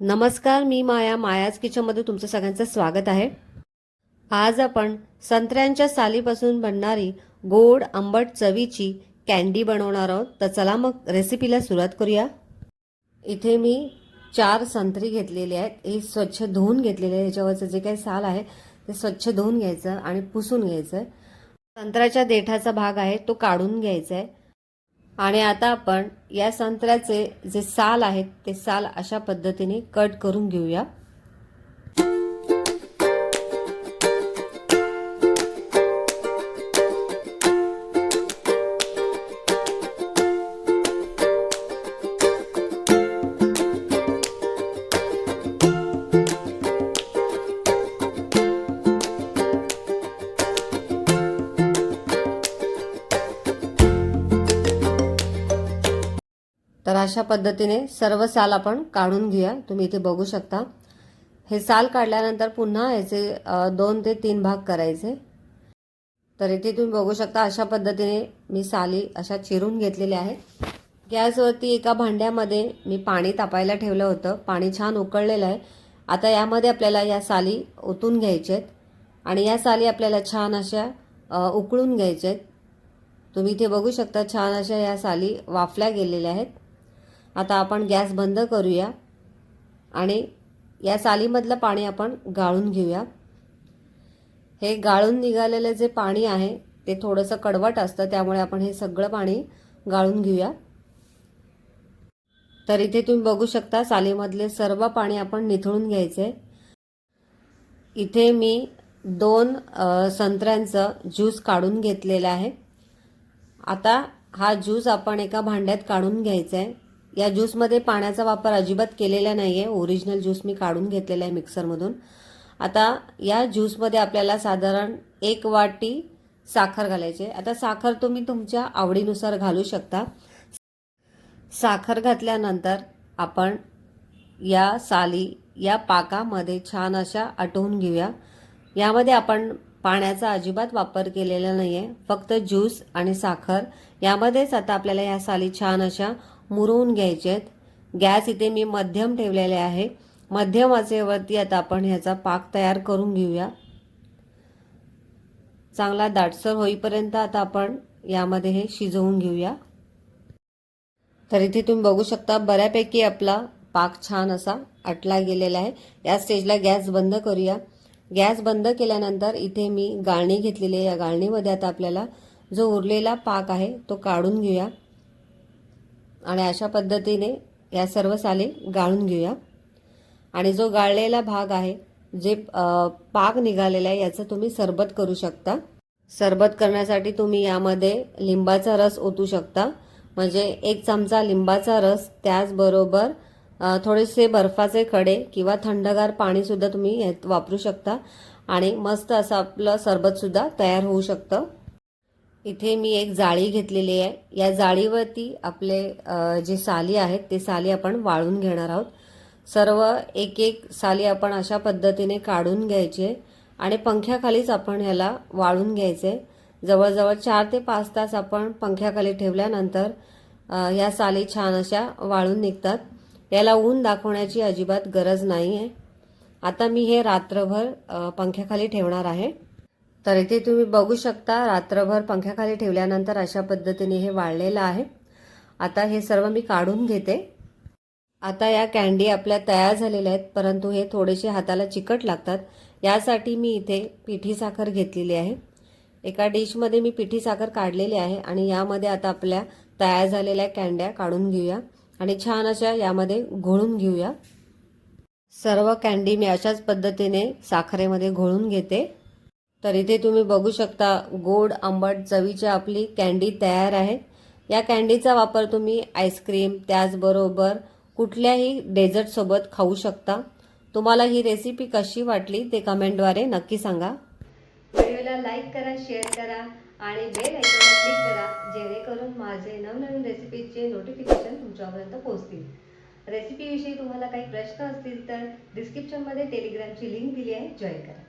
नमस्कार मी माया. मायाज किचनमध्ये तुमचं सगळ्यांचं स्वागत आहे. आज आपण संत्र्यांच्या सालीपासून बनणारी गोड आंबट चवीची कॅन्डी बनवणार आहोत. तर चला मग रेसिपीला सुरुवात करूया. इथे मी चार संत्री घेतलेली आहेत. हे स्वच्छ धुवून घेतलेले आहे. याच्यावरचं जे काही साल आहे ते स्वच्छ धुवून घ्यायचं आणि पुसून घ्यायचं आहे. संत्र्याच्या देठाचा भाग आहे तो काढून घ्यायचा आहे. आणि आता आपण या संत्र्याचे जे साल आहेत ते साल अशा पद्धतीने कट करून घेऊया. तर अशा पद्धतीने सर्व साल आपण काढून घेऊया. तुम्ही इथे बघू शकता. हे साल काढल्यानंतर पुन्हा याचे दोन ते तीन भाग करायचे. तर इथे तुम्ही बघू शकता अशा पद्धतीने मी साली अशा चिरून घेतलेल्या आहेत. गॅसवरती एका भांड्यामध्ये मी पाणी तापायला ठेवलं होतं. पाणी छान उकळलेलं आहे. आता यामध्ये आपल्याला या साली ओतून घ्यायच्या आहेत. आणि या साली आपल्याला छान अशा उकळून घ्यायच्या आहेत. तुम्ही इथे बघू शकता छान अशा या साली वाफल्या गेलेल्या आहेत. आता आपण गॅस बंद करूया आणि या सालीमधलं पाणी आपण गाळून घेऊया. हे गाळून निघालेलं जे पाणी आहे ते थोडंसं कडवट असतं त्यामुळे आपण हे सगळं पाणी गाळून घेऊया. तर इथे तुम्ही बघू शकता सालीमधले सर्व पाणी आपण निथळून घ्यायचे. इथे मी दोन संत्र्यांचं ज्यूस काढून घेतलेलं आहे. आता हा ज्यूस आपण एका भांड्यात काढून घ्यायचा आहे. या ज्यूसमध्ये पाण्याचा वापर अजिबात केलेला नाही आहे ओरिजिनल ज्यूस मी काढून घेतलेला आहे मिक्सरमधून आता या ज्यूसमध्ये आपल्याला साधारण एक वाटी साखर घालायची आहे. आता साखर तुम्ही तुमच्या आवडीनुसार घालू शकता. साखर घातल्यानंतर आपण या साली या पाकामध्ये छान अशा आटवून घेऊया. यामध्ये आपण पाण्याचा अजिबात वापर केलेला नाही आहे फक्त ज्यूस आणि साखर. यामध्येच आता आपल्याला या साली छान अशा मुरवून घ्यायचे आहेत. गॅस इथे मी मध्यम ठेवलेले आहे. मध्यम आचेवरती आता आपण ह्याचा पाक तयार करून घेऊया. चांगला दाटसर होईपर्यंत आता आपण यामध्ये हे शिजवून घेऊया. तर इथे तुम्ही बघू शकता बऱ्यापैकी आपला पाक छान असा आटला गेलेला आहे. या स्टेजला गॅस बंद करूया. गॅस बंद केल्यानंतर इथे मी गाळणी घेतलेली आहे. या गाळणीमध्ये आता आपल्याला जो उरलेला पाक आहे तो काढून घेऊया. आणि अशा पद्धतीने या सर्व साली गाळून घेऊया. आणि जो गाळलेला भाग आहे जे पाक निघालेला आहे याचं तुम्ही सरबत करू शकता. सरबत करण्यासाठी तुम्ही यामध्ये लिंबाचा रस ओतू शकता. म्हणजे एक चमचा लिंबाचा रस त्याचबरोबर थोडेसे बर्फाचे खडे किंवा थंडगार पाणीसुद्धा तुम्ही वापरू शकता. आणि मस्त असं आपलं सरबतसुद्धा तयार होऊ शकतं. इथे मी एक जाळी घेतलेली आहे. या जाळीवरती आपले जे साली आहेत ते साली आपण वाळून घेणार आहोत. सर्व एक एक साली आपण अशा पद्धतीने काढून घ्यायचे आणि पंख्याखालीच आपण ह्याला वाळून घ्यायचे. जवळजवळ चार ते पाच तास आपण पंख्याखाली ठेवल्यानंतर ह्या साली छान अशा वाळून निघतात. याला ऊन दाखवण्याची अजिबात गरज नाही आहे आता मी हे रात्रभर पंख्याखाली ठेवणार आहे. तर इथे तुम्ही बघू शकता रात्रभर पंख्याखाली ठेवल्यानंतर अशा पद्धतीने हे वाळलेलं आहे. आता हे सर्व मी काढून घेते. आता या कॅन्डी आपल्या तयार झालेल्या आहेत परंतु हे थोडेसे हाताला चिकट लागतात. यासाठी मी इथे पिठी साखर घेतलेली आहे. एका डिशमध्ये मी पिठी साखर काढलेली आहे आणि यामध्ये आता आपल्या तयार झालेल्या कॅन्ड्या काढून घेऊया आणि छान अशा यामध्ये घोळून घेऊया. सर्व कॅन्डी मी अशाच पद्धतीने साखरेमध्ये घोळून घेते. तर इथे तुम्ही बघू शकता गोड आंबट चवीची आपली कॅन्डी तयार आहे. या कॅन्डीचा वापर तुम्ही आईस्क्रीम त्याचबरोबर कुठल्याही डेझर्टसोबत खाऊ शकता. तुम्हाला ही रेसिपी कशी वाटली ते कमेंटद्वारे नक्की सांगा. व्हिडिओला लाईक करा शेअर करा आणि बेल आयकॉनला क्लिक करा जेणेकरून माझे नवनवीन रेसिपीचे नोटिफिकेशन तुमच्यापर्यंत पोहोचतील. रेसिपीविषयी तुम्हाला काही प्रश्न असतील तर डिस्क्रिप्शनमध्ये टेलिग्रामची लिंक दिली आहे. जॉईन करा.